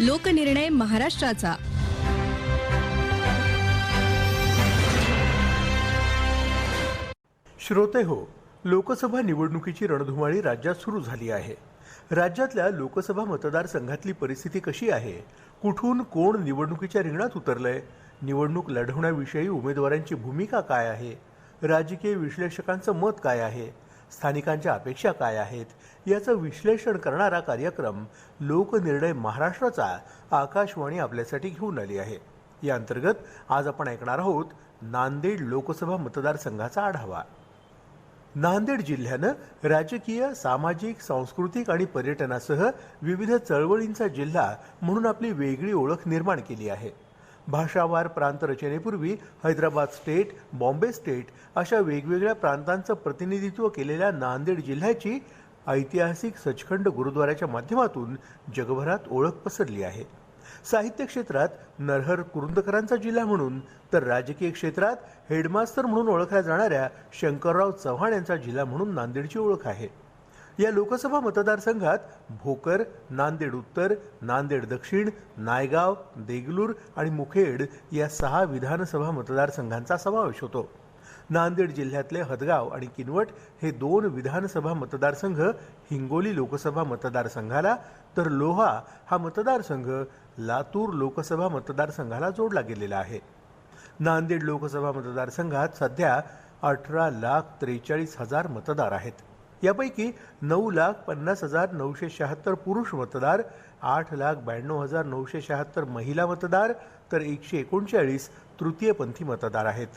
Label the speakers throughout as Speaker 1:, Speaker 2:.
Speaker 1: लोकनिर्णय महाराष्ट्राचा.
Speaker 2: श्रोते हो लोकसभा निवडणुकीची रणधुमाळी राज्यात सुरू झाली आहे. राज्यातल्या लोकसभा मतदारसंघातली परिस्थिती कशी आहे? कुठून कोण निवडणुकीच्या रिंगणात उतरलंय? निवडणूक लढवण्याविषयी उमेदवारांची भूमिका काय आहे? राजकीय विश्लेषकांचं मत काय आहे? स्थानिकांच्या अपेक्षा काय आहेत याचं विश्लेषण करणारा कार्यक्रम लोकनिर्णय महाराष्ट्राचा आकाशवाणी आपल्यासाठी घेऊन आली आहे. या अंतर्गत आज आपण ऐकणार आहोत नांदेड लोकसभा मतदारसंघाचा आढावा. नांदेड जिल्ह्यानं राजकीय सामाजिक सांस्कृतिक आणि पर्यटनासह विविध चळवळींचा जिल्हा म्हणून आपली वेगळी ओळख निर्माण केली आहे. भाषावार प्रांत रचनेपूर्वी हैदराबाद स्टेट बॉम्बे स्टेट अशा वेगवेगळ्या प्रांतांचं प्रतिनिधित्व केलेल्या नांदेड जिल्ह्याची ऐतिहासिक सचखंड गुरुद्वाराच्या माध्यमातून जगभरात ओळख पसरली आहे. साहित्य क्षेत्रात नरहर कुरुंदकरांचा जिल्हा म्हणून तर राजकीय क्षेत्रात हेडमास्तर म्हणून ओळखल्या जाणाऱ्या शंकरराव चव्हाण यांचा जिल्हा म्हणून नांदेडची ओळख आहे. या लोकसभा मतदारसंघात भोकर नांदेड उत्तर नांदेड दक्षिण नायगाव देगलूर आणि मुखेड या सहा विधानसभा मतदारसंघांचा समावेश होतो. नांदेड जिल्ह्यातले हदगाव आणि किनवट हे दोन विधानसभा मतदारसंघ हिंगोली लोकसभा मतदारसंघाला तर लोहा हा मतदारसंघ लातूर लोकसभा मतदारसंघाला जोडला गेलेला आहे. नांदेड लोकसभा मतदारसंघात सध्या अठरा लाख त्रेचाळीस हजार मतदार आहेत. यापैकी नऊ लाख पन्नास हजार नऊशे शहात्तर पुरुष मतदार आठ लाख ब्याण्णव हजार नऊशे शहात्तर महिला मतदार तर एकशे एकोणचाळीस तृतीयपंथी मतदार आहेत.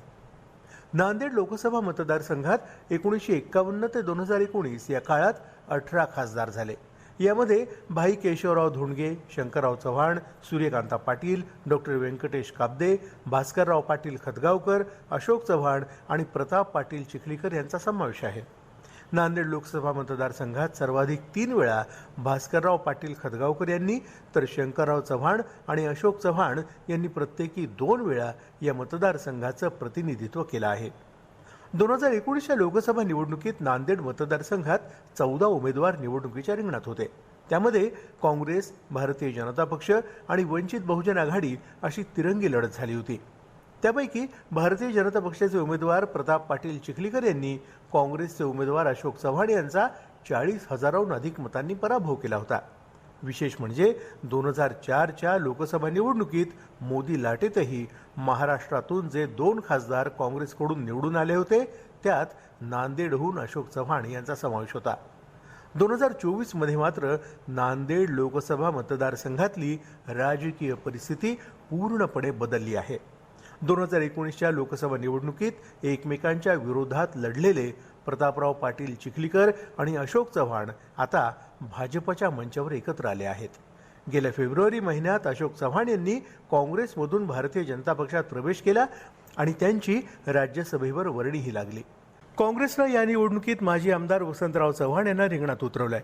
Speaker 2: नांदेड लोकसभा मतदारसंघात एकोणीसशे एक्कावन्न ते दोन हजार एकोणीस या काळात अठरा खासदार झाले. यामध्ये भाई केशवराव धोंडगे शंकरराव चव्हाण सूर्यकांता पाटील डॉक्टर व्यंकटेश काब्दे भास्करराव पाटील खतगावकर अशोक चव्हाण आणि प्रताप पाटील चिखलीकर यांचा समावेश आहे. नांदेड लोकसभा मतदारसंघात सर्वाधिक तीन वेळा भास्करराव पाटील खतगावकर यांनी तर शंकरराव चव्हाण आणि अशोक चव्हाण यांनी प्रत्येकी दोन वेळा या मतदारसंघाचं प्रतिनिधित्व केलं आहे. दोन हजार एकोणीसच्या लोकसभा निवडणुकीत नांदेड मतदारसंघात चौदा उमेदवार निवडणुकीच्या रिंगणात होते. त्यामध्ये काँग्रेस भारतीय जनता पक्ष आणि वंचित बहुजन आघाडी अशी तिरंगी लढत झाली होती. त्यापैकी भारतीय जनता पक्षाचे उमेदवार प्रताप पाटील चिखलीकर यांनी काँग्रेसचे उमेदवार अशोक चव्हाण यांचा चाळीस हजाराहून अधिक मतांनी पराभव केला होता. विशेष म्हणजे दोन हजार चारच्या लोकसभा निवडणुकीत मोदी लाटेतही महाराष्ट्रातून जे दोन खासदार काँग्रेसकडून निवडून आले होते त्यात नांदेडहून अशोक चव्हाण यांचा समावेश होता. दोन हजार चोवीसमध्ये मात्र नांदेड लोकसभा मतदारसंघातली राजकीय परिस्थिती पूर्णपणे बदलली आहे. दोन हजार एकोणीसच्या लोकसभा निवडणुकीत एकमेकांच्या विरोधात लढलेले प्रतापराव पाटील चिखलीकर आणि अशोक चव्हाण आता भाजपच्या मंचावर एकत्र आले आहेत. गेल्या फेब्रुवारी महिन्यात अशोक चव्हाण यांनी काँग्रेसमधून भारतीय जनता पक्षात प्रवेश केला आणि त्यांची राज्यसभेवर वर्णीही लागली. काँग्रेसनं या निवडणुकीत माजी आमदार वसंतराव चव्हाण यांना रिंगणात उतरवलंय.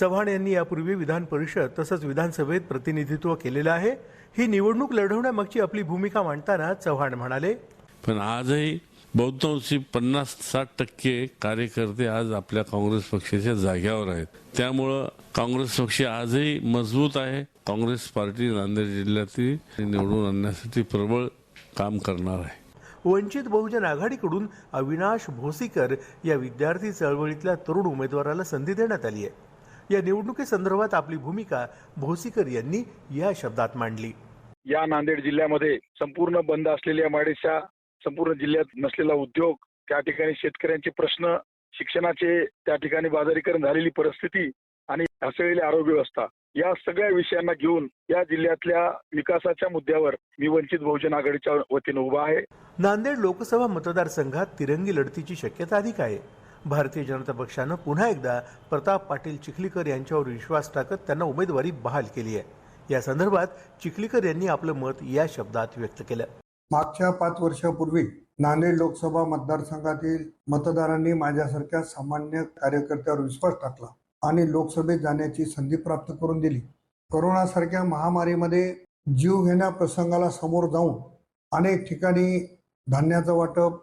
Speaker 2: चव्हाण यांनी यापूर्वी विधान परिषद तसंच विधानसभेत प्रतिनिधित्व केलेलं आहे. ही निवडणूक लढवण्यामागची आपली भूमिका मांडताना चव्हाण म्हणाले.
Speaker 3: पण आजही बहुतांशी पन्नास साठ टक्के कार्यकर्ते आज आपल्या काँग्रेस पक्षाच्या जाग्यावर आहेत. त्यामुळं काँग्रेस पक्ष आजही मजबूत आहे. काँग्रेस पार्टी नांदेड जिल्ह्यातील निवडून आणण्यासाठी प्रबळ काम करणार आहे.
Speaker 2: वंचित बहुजन आघाडीकडून अविनाश भोसीकर या विद्यार्थी चळवळीतल्या तरुण उमेदवाराला संधी देण्यात आली आहे. या निवडणुकीसंदर्भात आपली भूमिका भोसीकर यांनी या शब्दात मांडली.
Speaker 4: या नांदेड जिल्ह्यामध्ये संपूर्ण बंद असलेल्या माडेच्या संपूर्ण जिल्ह्यात नसलेला उद्योग त्या ठिकाणी शेतकऱ्यांचे प्रश्न शिक्षणाचे त्या ठिकाणी बाजारीकरण झालेली परिस्थिती आणि ढासळलेली आरोग्य व्यवस्था या सगळ्या विषयांना घेऊन या जिल्ह्यातल्या विकासाच्या मुद्द्यावर मी वंचित बहुजन आघाडीच्या वतीनं उभा आहे.
Speaker 2: नांदेड लोकसभा मतदारसंघात तिरंगी लढतीची शक्यता अधिक आहे. भारतीय जनता पक्षानं पुन्हा एकदा प्रताप पाटील चिखलीकर यांच्यावर विश्वास टाकत त्यांना उमेदवारी बहाल केली आहे. या संदर्भात चिखलीकर यांनी आपलं मत या शब्दात व्यक्त केलं.
Speaker 5: मागच्या पाच वर्षापूर्वी नांदेड लोकसभा मतदारसंघातील मतदारांनी माझ्यासारख्या सामान्य कार्यकर्त्यावर विश्वास टाकला आणि लोकसभेत जाण्याची संधी प्राप्त करून दिली. करोनासारख्या महामारीमध्ये जीव घेण्या प्रसंगाला समोर जाऊन अनेक ठिकाणी धान्याचं वाटप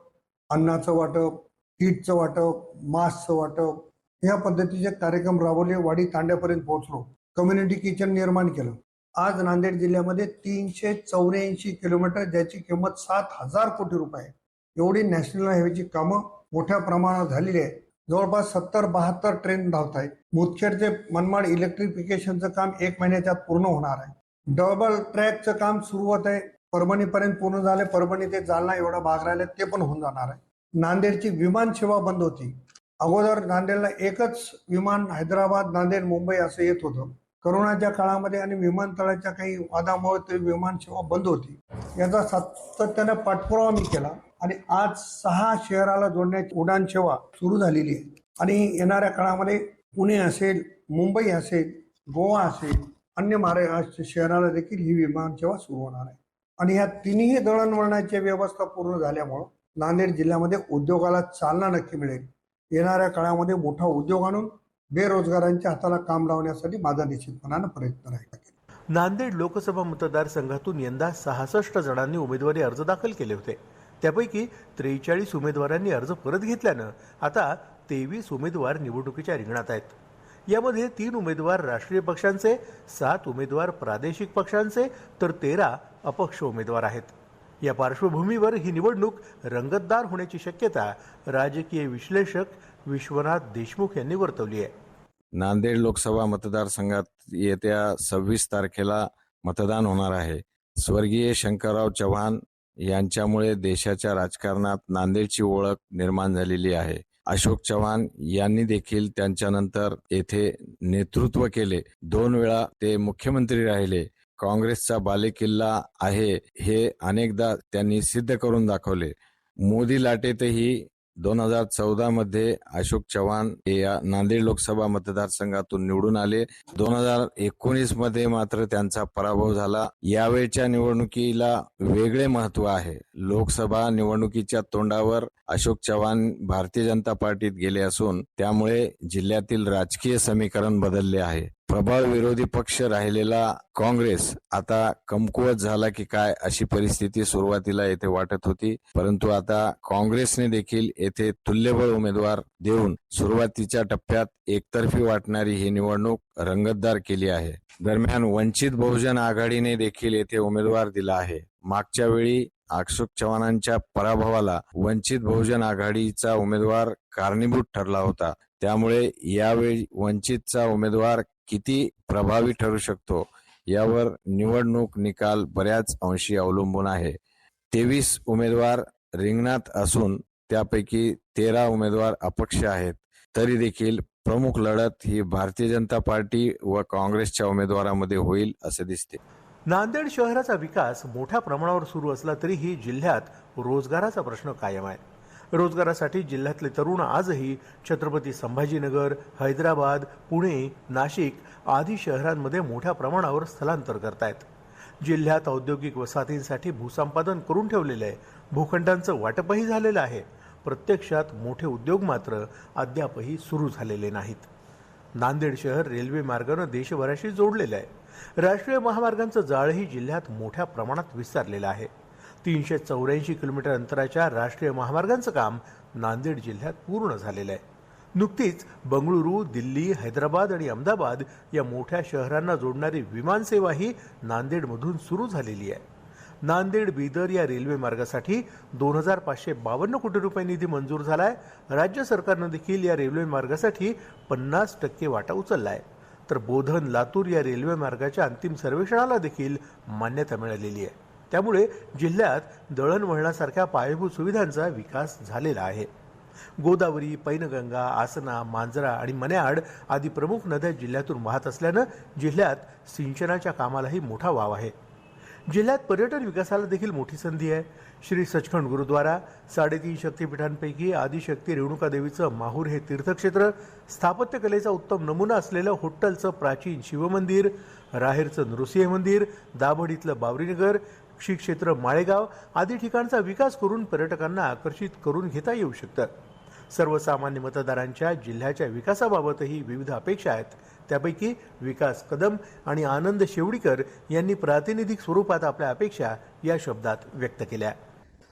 Speaker 5: अन्नाचं वाटप किटचं वाटप मास्कचं वाटप ह्या पद्धतीचे कार्यक्रम राबवले वाडी तांड्यापर्यंत पोहोचलो. कम्युनिटी किचन निर्माण केलं. आज नांदेड जिल्ह्यामध्ये तीनशे चौऱ्याऐंशी किलोमीटर ज्याची किंमत सात हजार कोटी रुपये आहे. एवढी नॅशनल हायवेची कामं मोठ्या प्रमाणावर झालेली आहे जवळपास सत्तर बहात्तर ट्रेन धावत आहेत मुदखेडचे मनमाड इलेक्ट्रिफिकेशनचं काम एक महिन्याच्या पूर्ण होणार आहे. डबल ट्रॅकचं काम सुरू होत आहे. परभणीपर्यंत पूर्ण झाले. परभणी ते जालना एवढा भाग राहिला ते पण होऊन जाणार आहे. नांदेडची विमान सेवा बंद होती. अगोदर नांदेडला एकच विमान हैदराबाद नांदेड मुंबई असं येत होतं. करोनाच्या काळामध्ये आणि विमानतळाच्या काही वादामुळे ते विमान सेवा बंद होती. याचा सातत्याने पाठपुरावा मी केला आणि आज सहा शहराला जोडण्याची उडान सेवा सुरू झालेली आहे. आणि येणाऱ्या काळामध्ये पुणे असेल मुंबई असेल गोवा असेल अन्य महाराष्ट्र शहराला देखील ही विमान सेवा सुरू होणार आहे. आणि ह्या तिन्ही दळणवळणाची व्यवस्था पूर्ण झाल्यामुळं नांदेड जिल्ह्यामध्ये उद्योगाला चालना नक्की मिळेल. येणाऱ्या काळामध्ये मोठा उद्योग आणून बेरोजगारांच्या हाताला काम लावण्यासाठी माझा निश्चितपणानं प्रयत्न राहील.
Speaker 2: नांदेड लोकसभा मतदारसंघातून यंदा सहासष्ट जणांनी उमेदवारी अर्ज दाखल केले होते. त्यापैकी त्रेचाळीस उमेदवारांनी अर्ज परत घेतल्यानं आता तेवीस उमेदवार निवडणुकीच्या रिंगणात आहेत. यामध्ये तीन उमेदवार राष्ट्रीय पक्षांचे सात उमेदवार प्रादेशिक पक्षांचे तर तेरा अपक्ष उमेदवार आहेत. या पार्श्वभूमीवर ही निवडणूक रंगतदार होण्याची शक्यता राजकीय विश्लेषक विश्वनाथ देशमुख यांनी वर्तवली आहे.
Speaker 6: नांदेड लोकसभा मतदारसंघात येत्या सव्वीस तारखेला मतदान होणार आहे. स्वर्गीय शंकरराव चव्हाण यांच्यामुळे देशाच्या राजकारणात नांदेडची ओळख निर्माण झालेली आहे. अशोक चव्हाण यांनी देखील त्यांच्यानंतर येथे नेतृत्व केले. दोन वेळा ते मुख्यमंत्री राहिले. काँग्रेसचा बालेकिल्ला आहे हे अनेकदा त्यांनी सिद्ध करून दाखवले. मोदी लाटेतही दोन हजार चौदा मध्ये अशोक चव्हाण हे या नांदेड लोकसभा मतदारसंघातून निवडून आले. दोन हजार एकोणीसमध्ये मात्र त्यांचा पराभव झाला. यावेळच्या निवडणुकीला वेगळे महत्त्व आहे. लोकसभा निवडणुकीच्या तोंडावर अशोक चव्हाण भारतीय जनता पार्टीत गेले असून त्यामुळे जिल्ह्यातील राजकीय समीकरण बदलले आहे. प्रबळ विरोधी पक्ष राहिलेला काँग्रेस आता कमकुवत झाला की काय अशी परिस्थिती सुरुवातीला येथे वाटत होती. परंतु आता काँग्रेसने देखील येथे तुल्यबळ उमेदवार देऊन सुरुवातीच्या टप्प्यात एकतर्फी वाटणारी ही निवडणूक रंगतदार केली आहे. दरम्यान वंचित बहुजन आघाडीने देखील येथे उमेदवार दिला आहे. मागच्या वेळी अशोक चव्हाणांच्या पराभवाला वंचित बहुजन आघाडीचा उमेदवार कारणीभूत ठरला होता. त्यामुळे यावेळी वंचितचा उमेदवार किती प्रभावी ठरू शकतो यावर निवडणूक निकाल बऱ्याच अंशी अवलंबून आहे. तेवीस उमेदवार रिंगणात असून त्यापैकी तेरा उमेदवार अपक्ष आहेत. तरी देखील प्रमुख लढत ही भारतीय जनता पार्टी व काँग्रेसच्या उमेदवारामध्ये होईल असे दिसते.
Speaker 2: नांदेड शहराचा विकास मोठ्या प्रमाणावर सुरू असला तरीही जिल्ह्यात रोजगाराचा प्रश्न कायम आहे. रोजगारासाठी जिल्ह्यातले तरुण आजही छत्रपती संभाजीनगर हैदराबाद पुणे नाशिक आदी शहरांमध्ये मोठ्या प्रमाणावर स्थलांतर करतायत. जिल्ह्यात औद्योगिक वसाहतींसाठी भूसंपादन करून ठेवलेलं आहे. भूखंडांचं वाटपही झालेलं आहे. प्रत्यक्षात मोठे उद्योग मात्र अद्यापही सुरू झालेले नाहीत. नांदेड शहर रेल्वे मार्गानं देशभराशी जोडलेलं आहे. राष्ट्रीय महामार्गांचं जाळही जिल्ह्यात मोठ्या प्रमाणात विस्तारलेलं आहे. तीनशे चौऱ्याऐंशी किलोमीटर अंतराच्या राष्ट्रीय महामार्गांचं काम नांदेड जिल्ह्यात पूर्ण झालेलं आहे. नुकतीच बंगळुरू दिल्ली हैदराबाद आणि अहमदाबाद या मोठ्या शहरांना जोडणारी विमानसेवाही नांदेडमधून सुरू झालेली आहे. नांदेड बिदर या रेल्वे मार्गासाठी दोन हजार पाचशे बावन्न कोटी रुपये निधी मंजूर झालाय. राज्य सरकारनं देखील या रेल्वे मार्गासाठी पन्नास टक्के वाटा उचलला आहे तर बोधन लातूर या रेल्वे मार्गाच्या अंतिम सर्वेक्षणाला देखील मान्यता मिळालेली आहे. त्यामुळे जिल्ह्यात दळणवळणासारख्या पायाभूत सुविधांचा विकास झालेला आहे. गोदावरी पैनगंगा आसना मांजरा आणि मन्याड आदी प्रमुख नद्या जिल्ह्यातून वाहत असल्यानं जिल्ह्यात सिंचनाच्या कामालाही मोठा वाव आहे. जिल्ह्यात पर्यटन विकासाला देखील मोठी संधी आहे. श्री सचखंड गुरुद्वारा साडेतीन शक्तीपीठांपैकी आदिशक्ती रेणुका देवीचं माहूर हे तीर्थक्षेत्र स्थापत्यकलेचा उत्तम नमुना असलेलं होट्टलचं प्राचीन शिवमंदिर राहेरचं नृसिंह मंदिर दाभडीतलं बावरीनगर श्री क्षेत्र माळेगाव आदी ठिकाणचा विकास करून पर्यटकांना आकर्षित करून घेता येऊ शकतं. सर्वसामान्य मतदारांच्या जिल्ह्याच्या विकासाबाबतही विविध अपेक्षा आहेत. त्यापैकी विकास कदम आणि आनंद शेवडीकर यांनी प्रातिनिधिक स्वरूपात आपल्या अपेक्षा या शब्दात व्यक्त केल्या.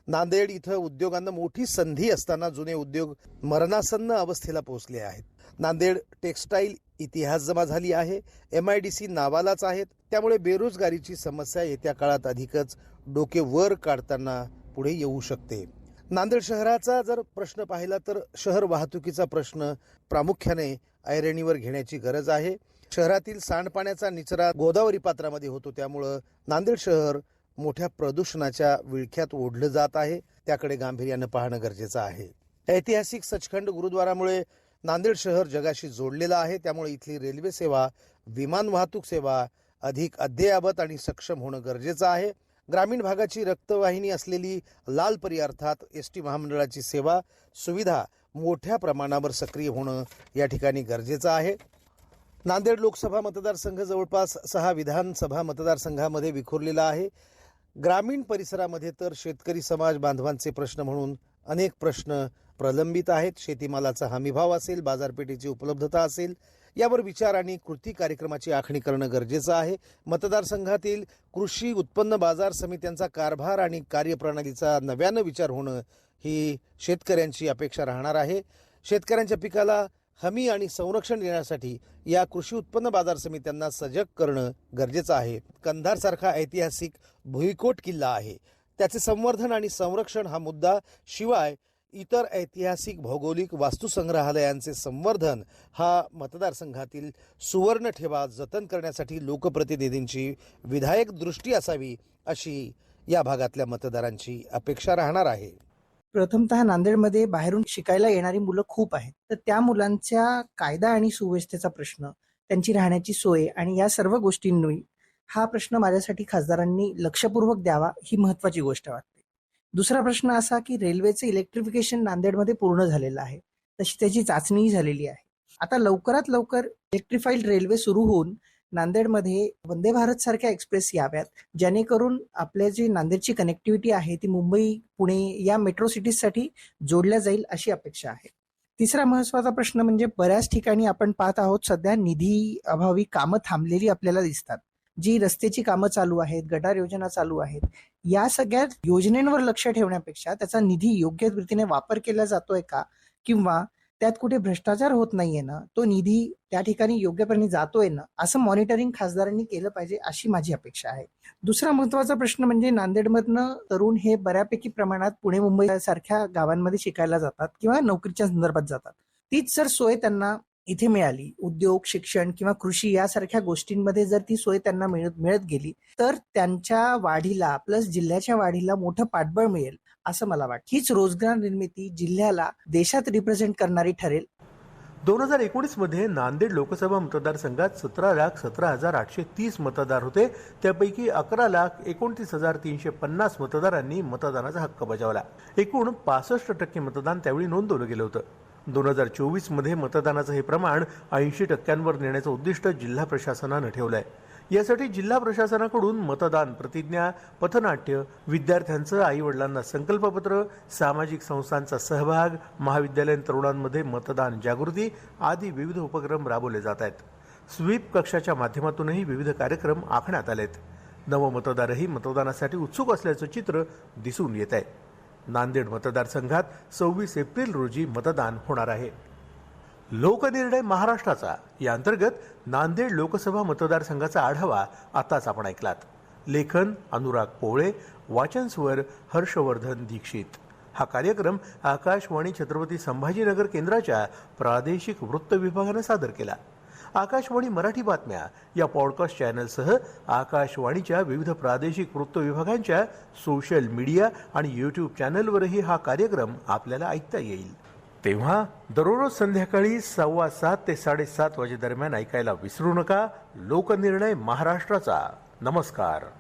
Speaker 7: नांदेड इथं उद्योगांना मोठी संधी असताना जुने उद्योग मरणासन्न अवस्थेला पोहोचले आहेत. नांदेड टेक्स्टाईल इतिहास जमा झाली आहे. एम आय डी सी नावालाच आहेत. त्यामुळे बेरोजगारीची समस्या येत्या काळात अधिकच डोके वर काढताना पुढे येऊ शकते. नांदेड शहराचा जर प्रश्न पाहिला तर शहर वाहतुकीचा प्रश्न प्रामुख्याने ऐरणीवर घेण्याची गरज आहे. शहरातील सांडपाण्याचा निचरा गोदावरी पात्रामध्ये होतो. त्यामुळं नांदेड शहर मोठ्या प्रदूषणाच्या विळख्यात ओढलं जात आहे. त्याकडे गांभीर्यानं पाहणं गरजेचं आहे. ऐतिहासिक सचखंड गुरुद्वारामुळे नांदेड शहर जगाशी जोडलेलं आहे. त्यामुळे इथली रेल्वे सेवा विमान वाहतूक सेवा अधिक अद्ययावत आणि सक्षम होणं गरजेचं आहे. ग्रामीण भागाची रक्तवाहिनी असलेली लाल परी अर्थात एस टी महामंडळाची सेवा सुविधा मोठ्या प्रमाणावर सक्रिय होणं या ठिकाणी गरजेचं आहे. नांदेड लोकसभा मतदारसंघ जवळपास सहा विधानसभा मतदारसंघामध्ये विखुरलेला आहे. ग्रामीण परिसरामध्ये तर शेतकरी समाज बांधवांचे प्रश्न म्हणून अनेक प्रश्न प्रलंबित आहेत. शेतीमालाचा हमीभाव असेल बाजारपेठेची उपलब्धता असेल यावर विचार आणि कृती कार्यक्रमाची आखणी करणं गरजेचं आहे. मतदारसंघातील कृषी उत्पन्न बाजार समित्यांचा कारभार आणि कार्यप्रणालीचा नव्यानं विचार होणं ही शेतकऱ्यांची अपेक्षा राहणार आहे. शेतकऱ्यांच्या पिकाला हमी आणि संरक्षण देण्यासाठी या कृषी उत्पन्न बाजार समित्यांना सजग करणं गरजेचं आहे. कंधारसारखा ऐतिहासिक भुईकोट किल्ला आहे. त्याचे संवर्धन आणि संरक्षण हा मुद्दा शिवाय इतर ऐतिहासिक भौगोलिक वास्तुसंग्रहालयांचे संवर्धन हा मतदारसंघातील सुवर्ण ठेवा जतन करण्यासाठी लोकप्रतिनिधींची विधायक दृष्टी असावी अशी या भागातल्या मतदारांची अपेक्षा राहणार आहे.
Speaker 8: प्रथमतः नांदेडमध्ये बाहेरून शिकायला येणारी मुलं खूप आहेत. तर त्या मुलांच्या कायदा आणि सुव्यवस्थेचा प्रश्न त्यांची राहण्याची सोय आणि या सर्व गोष्टींनी हा प्रश्न माझ्यासाठी खासदारांनी लक्षपूर्वक द्यावा ही महत्वाची गोष्ट वाटते. दुसरा प्रश्न असा की रेल्वेचं इलेक्ट्रिफिकेशन नांदेडमध्ये पूर्ण झालेलं आहे. तशी त्याची चाचणीही झालेली आहे. आता लवकरात लवकर इलेक्ट्रिफाईड रेल्वे सुरू होऊन नांदेडमध्ये वंदे भारत सारख्या एक्सप्रेस याव्यात जेणेकरून आपल्या जी नांदेडची कनेक्टिव्हिटी आहे ती मुंबई पुणे या मेट्रो सिटीजसाठी जोडल्या जाईल अशी अपेक्षा आहे. तिसरा महत्त्वाचा प्रश्न म्हणजे बऱ्याच ठिकाणी आपण पाहत आहोत सध्या निधी अभावी कामं थांबलेली आपल्याला दिसतात. जी रस्त्याची कामं चालू आहेत गटार योजना चालू आहेत या सगळ्या योजनेवर लक्ष ठेवण्यापेक्षा त्याचा निधी योग्य रीतीने वापर केला जातोय का? किंवा त्यात कुठे भ्रष्टाचार होत नाहीये ना तो निधी त्या ठिकाणी योग्यपणे जातोय ना असं मॉनिटरिंग खासदारांनी केलं पाहिजे अशी माझी अपेक्षा आहे. दुसरा महत्त्वाचा प्रश्न म्हणजे नांदेडमधनं तरुण हे बऱ्यापैकी प्रमाणात पुणे मुंबई सारख्या गावांमध्ये शिकायला जातात किंवा नोकरीच्या संदर्भात जातात. तीच जर सोय त्यांना इथे मिळाली. उद्योग शिक्षण किंवा कृषी यासारख्या गोष्टींमध्ये जर ती सोय त्यांना मिळत मिळत गेली तर त्यांच्या वाढीला प्लस जिल्ह्याच्या वाढीला मोठं पाठबळ मिळेल असं मला वाटतं. हीच रोजगार निर्मिती जिल्ह्याला देशात रिप्रेझेंट करणारी ठरेल.
Speaker 2: दोन हजार एकोणीसमध्ये नांदेड लोकसभा मतदारसंघात सतरा लाख सतरा हजार आठशे तीस मतदार होते. त्यापैकी अकरा लाख एकोणतीस हजार तीनशे पन्नास मतदारांनी मतदानाचा हक्क बजावला. एकूण पासष्ट टक्के मतदान त्यावेळी नोंदवलं गेलं होतं. दोन हजार चोवीसमध्ये मतदानाचं हे प्रमाण ऐंशी टक्क्यांवर नेण्याचं उद्दिष्ट जिल्हा प्रशासनानं ठेवलं आहे यासाठी जिल्हा प्रशासनाकडून मतदान प्रतिज्ञा पथनाट्य विद्यार्थ्यांचं आई वडिलांना संकल्पपत्र सामाजिक संस्थांचा सहभाग महाविद्यालयीन तरुणांमध्ये मतदान जागृती आदी विविध उपक्रम राबवले जात आहेत. स्वीप कक्षाच्या माध्यमातूनही विविध कार्यक्रम आखण्यात आलेत. नवमतदारही मतदानासाठी उत्सुक असल्याचं चित्र दिसून येत आहे. नांदेड मतदारसंघात सव्वीस एप्रिल रोजी मतदान होणार आहे. लोकनिर्णय महाराष्ट्राचा. या अंतर्गत नांदेड लोकसभा मतदारसंघाचा आढावा आताच आपण ऐकलात. लेखन अनुराग पोळे वाचन स्वर हर्षवर्धन दीक्षित. हा कार्यक्रम आकाशवाणी छत्रपती संभाजीनगर केंद्राच्या प्रादेशिक वृत्त विभागानं सादर केला. आकाशवाणी मराठी बातम्या या पॉडकास्ट चॅनलसह आकाशवाणीच्या विविध प्रादेशिक वृत्त विभागांच्या सोशल मीडिया आणि यूट्यूब चॅनलवरही हा कार्यक्रम आपल्याला ऐकता येईल. तेव्हा दररोज संध्याकाळी सव्वा सात ते साडेसात वाजेदरम्यान ऐकायला विसरू नका. लोकनिर्णय महाराष्ट्राचा. नमस्कार.